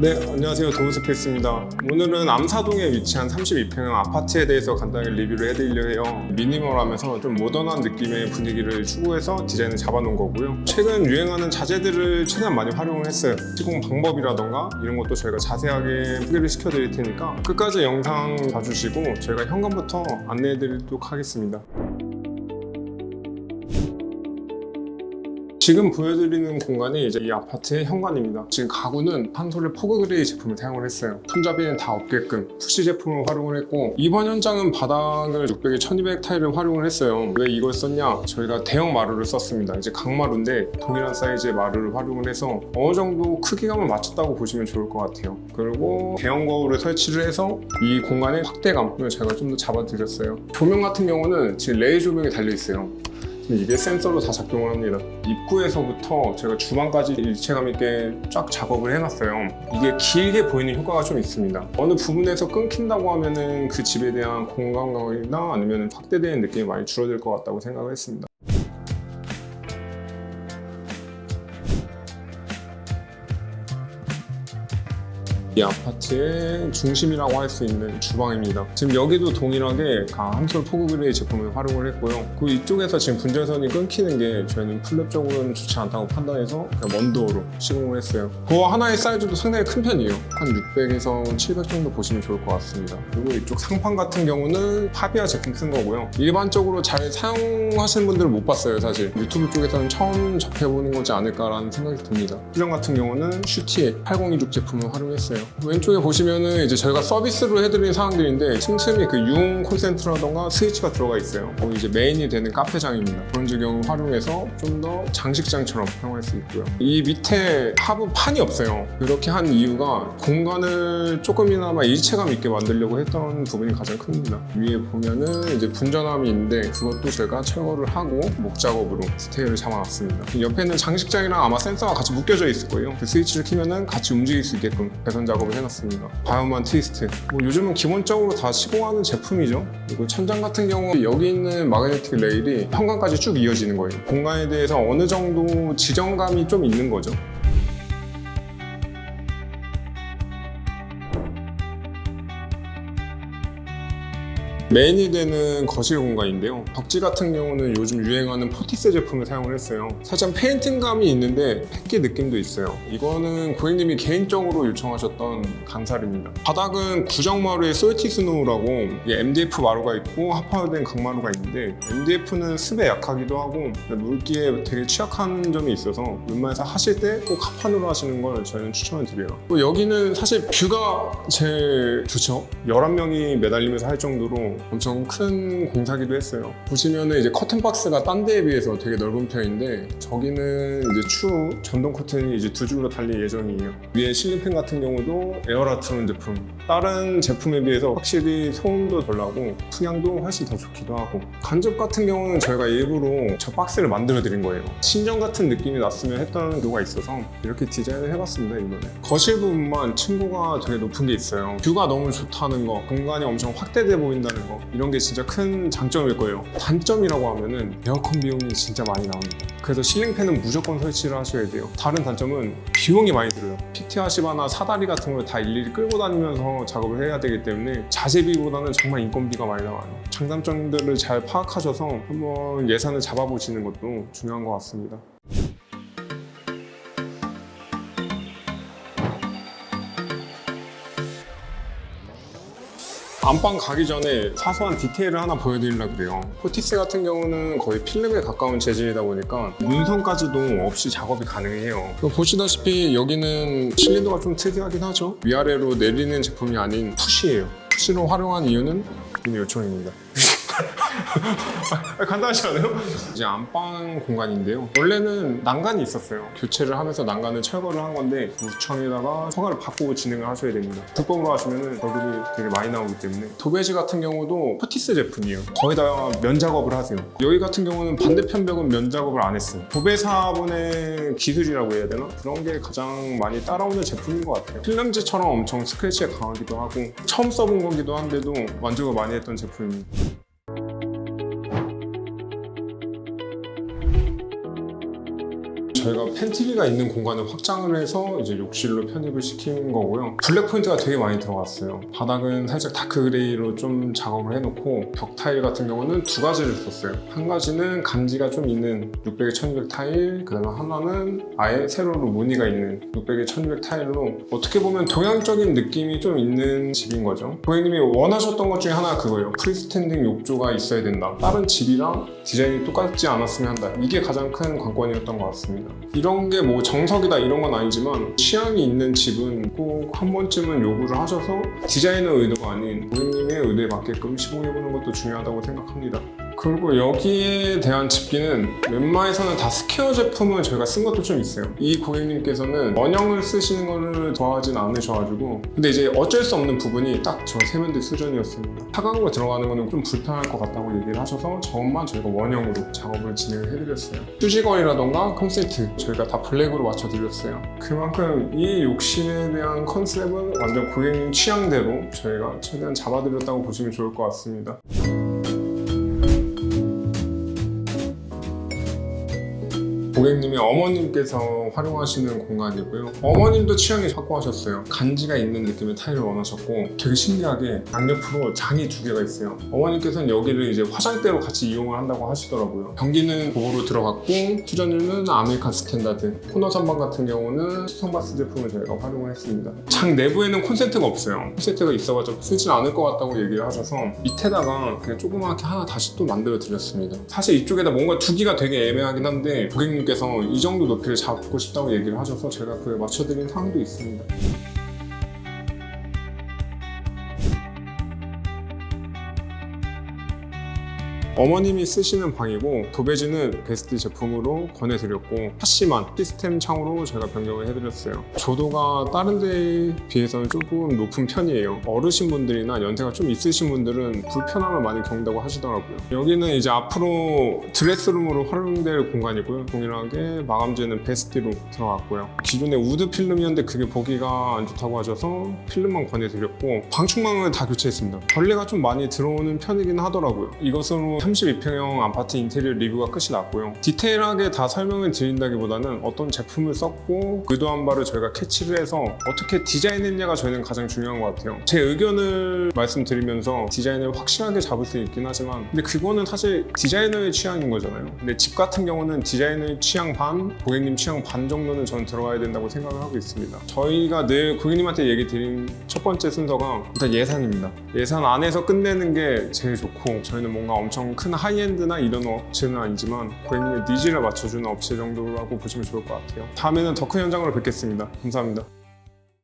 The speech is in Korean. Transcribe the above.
네, 안녕하세요. 도우스페이스입니다. 오늘은 암사동에 위치한 32평형 아파트에 대해서 간단하게 리뷰를 해드리려 해요. 미니멀하면서 좀 모던한 느낌의 분위기를 추구해서 디자인을 잡아놓은 거고요. 최근 유행하는 자재들을 최대한 많이 활용을 했어요. 시공 방법이라던가 이런 것도 저희가 자세하게 소개를 시켜드릴 테니까 끝까지 영상 봐주시고 저희가 현관부터 안내해드리도록 하겠습니다. 지금 보여드리는 공간이 이제 이 아파트의 현관입니다. 지금 가구는 판솔의 포그그레이 제품을 사용을 했어요. 손잡이는 다 없게끔 푸시 제품을 활용을 했고 이번 현장은 바닥을 600에 1200 타일을 활용을 했어요. 왜 이걸 썼냐? 저희가 대형 마루를 썼습니다. 이제 강마루인데 동일한 사이즈의 마루를 활용을 해서 어느 정도 크기감을 맞췄다고 보시면 좋을 것 같아요. 그리고 대형 거울을 설치를 해서 이 공간의 확대감을 제가 좀 더 잡아드렸어요. 조명 같은 경우는 지금 레이 조명이 달려 있어요. 이게 센서로 다 작동을 합니다. 입구에서부터 제가 주방까지 일체감 있게 쫙 작업을 해놨어요. 이게 길게 보이는 효과가 좀 있습니다. 어느 부분에서 끊긴다고 하면은 그 집에 대한 공간감이나 아니면 확대되는 느낌이 많이 줄어들 것 같다고 생각을 했습니다. 이 아파트의 중심이라고 할 수 있는 주방입니다. 지금 여기도 동일하게 한솔 포그 그레이 제품을 활용을 했고요. 그 이쪽에서 지금 분전선이 끊기는 게 저희는 플랩적으로는 좋지 않다고 판단해서 그냥 먼도어로 시공을 했어요. 그거 하나의 사이즈도 상당히 큰 편이에요. 한 600에서 700 정도 보시면 좋을 것 같습니다. 그리고 이쪽 상판 같은 경우는 파비아 제품 쓴 거고요. 일반적으로 잘 사용하시는 분들은 못 봤어요, 사실. 유튜브 쪽에서는 처음 접해보는 거지 않을까라는 생각이 듭니다. 수정 같은 경우는 슈티의 8026 제품을 활용했어요. 왼쪽에 보시면은 이제 저희가 서비스로 해드리는 사항들인데 틈틈이 그 유흥 콘센트라던가 스위치가 들어가 있어요. 거기 이제 메인이 되는 카페장입니다. 그런 경우 활용해서 좀 더 장식장처럼 사용할 수 있고요. 이 밑에 하부 판이 없어요. 이렇게 한 이유가 공간을 조금이나마 일체감 있게 만들려고 했던 부분이 가장 큽니다. 위에 보면은 이제 분전함이 있는데 그것도 제가 철거를 하고 목 작업으로 스테이를 잡아놨습니다. 옆에는 장식장이랑 아마 센서가 같이 묶여져 있을 거예요. 그 스위치를 키면은 같이 움직일 수 있게끔 배선 작업을 해놨습니다. 바이오만 트위스트. 뭐 요즘은 기본적으로 다 시공하는 제품이죠. 그리고 천장 같은 경우 여기 있는 마그네틱 레일이 현관까지 쭉 이어지는 거예요. 공간에 대해서 어느 정도 지정감이 좀 있는 거죠. 메인이 되는 거실 공간인데요. 벽지 같은 경우는 요즘 유행하는 포티스 제품을 사용을 했어요. 살짝 페인팅감이 있는데 팩기 느낌도 있어요. 이거는 고객님이 개인적으로 요청하셨던 강살입니다. 바닥은 구정마루의 솔티 스노우라고 MDF 마루가 있고 합화된 강마루가 있는데 MDF는 습에 약하기도 하고 물기에 되게 취약한 점이 있어서 웬만해서 하실 때 꼭 합판으로 하시는 걸 저희는 추천을 드려요. 또 여기는 사실 뷰가 제일 좋죠. 11명이 매달리면서 할 정도로 엄청 큰 공사기도 했어요. 보시면은 이제 커튼 박스가 딴 데에 비해서 되게 넓은 편인데 저기는 이제 추 전동 커튼이 이제 두 줄로 달릴 예정이에요. 위에 실링팬 같은 경우도 에어라트론 제품. 다른 제품에 비해서 확실히 소음도 덜 나고 풍향도 훨씬 더 좋기도 하고 간접 같은 경우는 저희가 일부러 저 박스를 만들어 드린 거예요. 신전 같은 느낌이 났으면 했던 경우가 있어서 이렇게 디자인을 해봤습니다 이번에. 거실 부분만 층고가 되게 높은 게 있어요. 뷰가 너무 좋다는 거, 공간이 엄청 확대돼 보인다는 거 이런 게 진짜 큰 장점일 거예요. 단점이라고 하면은 에어컨 비용이 진짜 많이 나옵니다. 그래서 실링팬은 무조건 설치를 하셔야 돼요. 다른 단점은 비용이 많이 들어요. PT 하시바나 사다리 같은 걸 다 일일이 끌고 다니면서 작업을 해야 되기 때문에 자재비보다는 정말 인건비가 많이 나와요. 장단점들을 잘 파악하셔서 한번 예산을 잡아보시는 것도 중요한 것 같습니다. 안방 가기 전에 사소한 디테일을 하나 보여드리려고 그래요. 포티스 같은 경우는 거의 필름에 가까운 재질이다 보니까 문선까지도 없이 작업이 가능해요. 보시다시피 여기는 실린더가 좀 특이하긴 하죠. 위아래로 내리는 제품이 아닌 푸시예요. 푸시로 활용한 이유는 이 요청입니다. 아, 간단하지 않아요? 이제 안방 공간인데요. 원래는 난간이 있었어요. 교체를 하면서 난간을 철거를 한 건데 구청에다가 허가를 받고 진행을 하셔야 됩니다. 불법으로 하시면 벌금이 되게 많이 나오기 때문에 도배지 같은 경우도 포티스 제품이에요. 거의 다 면 작업을 하세요. 여기 같은 경우는 반대편 벽은 면 작업을 안 했어요. 도배사분의 기술이라고 해야 되나? 그런 게 가장 많이 따라오는 제품인 것 같아요. 필름지처럼 엄청 스크래치에 강하기도 하고 처음 써본 거기도 한데도 만족을 많이 했던 제품입니다. 저희가 팬트리가 있는 공간을 확장을 해서 이제 욕실로 편입을 시킨 거고요. 블랙 포인트가 되게 많이 들어갔어요. 바닥은 살짝 다크 그레이로 좀 작업을 해놓고 벽 타일 같은 경우는 두 가지를 썼어요. 한 가지는 간지가 좀 있는 600에 1200 타일, 그다음에 하나는 아예 세로로 무늬가 있는 600에 1200 타일로 어떻게 보면 동양적인 느낌이 좀 있는 집인 거죠. 고객님이 원하셨던 것 중에 하나가 그거예요. 프리스탠딩 욕조가 있어야 된다. 다른 집이랑 디자인이 똑같지 않았으면 한다. 이게 가장 큰 관건이었던 것 같습니다. 이런 게 뭐 정석이다 이런 건 아니지만 취향이 있는 집은 꼭 한 번쯤은 요구를 하셔서 디자이너 의도가 아닌 고객님의 의도에 맞게끔 시공해보는 것도 중요하다고 생각합니다. 그리고 여기에 대한 집기는 웬만해서는 다 스퀘어 제품을 저희가 쓴 것도 좀 있어요. 이 고객님께서는 원형을 쓰시는 거를 좋아하진 않으셔가지고 근데 이제 어쩔 수 없는 부분이 딱 저 세면대 수준이었습니다. 타강으로 들어가는 거는 좀 불편할 것 같다고 얘기를 하셔서 저것만 저희가 원형으로 작업을 진행을 해드렸어요. 휴지거리라던가 콘센트 저희가 다 블랙으로 맞춰드렸어요. 그만큼 이 욕실에 대한 컨셉은 완전 고객님 취향대로 저희가 최대한 잡아드렸다고 보시면 좋을 것 같습니다. 고객님이 어머님께서 활용하시는 공간이고요. 어머님도 취향이 확고하셨어요. 간지가 있는 느낌의 타일을 원하셨고 되게 신기하게 양옆으로 장이 두 개가 있어요. 어머님께서는 여기를 이제 화장대로 같이 이용을 한다고 하시더라고요. 변기는 고으로 들어갔고 수전유는 아메리칸 스탠다드, 코너 선반 같은 경우는 수성바스 제품을 저희가 활용을 했습니다. 장 내부에는 콘센트가 없어요. 콘센트가 있어가지고 쓰진 않을 것 같다고 얘기를 하셔서 밑에다가 그냥 조그맣게 하나 다시 또 만들어 드렸습니다. 사실 이쪽에다 뭔가 두기가 되게 애매하긴 한데 고객님께 서 이 정도 높이를 잡고 싶다고 얘기를 하셔서 제가 그에 맞춰드린 상황도 있습니다. 어머님이 쓰시는 방이고 도배지는 베스트 제품으로 권해드렸고 핫시만 시스템 창으로 제가 변경을 해드렸어요. 조도가 다른 데에 비해서는 조금 높은 편이에요. 어르신분들이나 연세가 좀 있으신 분들은 불편함을 많이 겪는다고 하시더라고요. 여기는 이제 앞으로 드레스룸으로 활용될 공간이고요. 동일하게 마감재는 베스트로 들어갔고요. 기존에 우드 필름이었는데 그게 보기가 안 좋다고 하셔서 필름만 권해드렸고 방충망을 다 교체했습니다. 벌레가 좀 많이 들어오는 편이긴 하더라고요. 이것으로 32평형 아파트 인테리어 리뷰가 끝이 났고요. 디테일하게 다 설명을 드린다기보다는 어떤 제품을 썼고 의도한 바를 저희가 캐치를 해서 어떻게 디자인했냐가 저희는 가장 중요한 것 같아요. 제 의견을 말씀드리면서 디자인을 확실하게 잡을 수 있긴 하지만 근데 그거는 사실 디자이너의 취향인 거잖아요. 근데 집 같은 경우는 디자이너의 취향 반, 고객님 취향 반 정도는 저는 들어가야 된다고 생각을 하고 있습니다. 저희가 늘 고객님한테 얘기 드린 첫 번째 순서가 일단 예산입니다. 예산 안에서 끝내는 게 제일 좋고 저희는 뭔가 엄청 큰 하이엔드나 이런 업체는 아니지만 고객님의 니즈를 맞춰주는 업체 정도라고 보시면 좋을 것 같아요. 다음에는 더 큰 현장으로 뵙겠습니다. 감사합니다.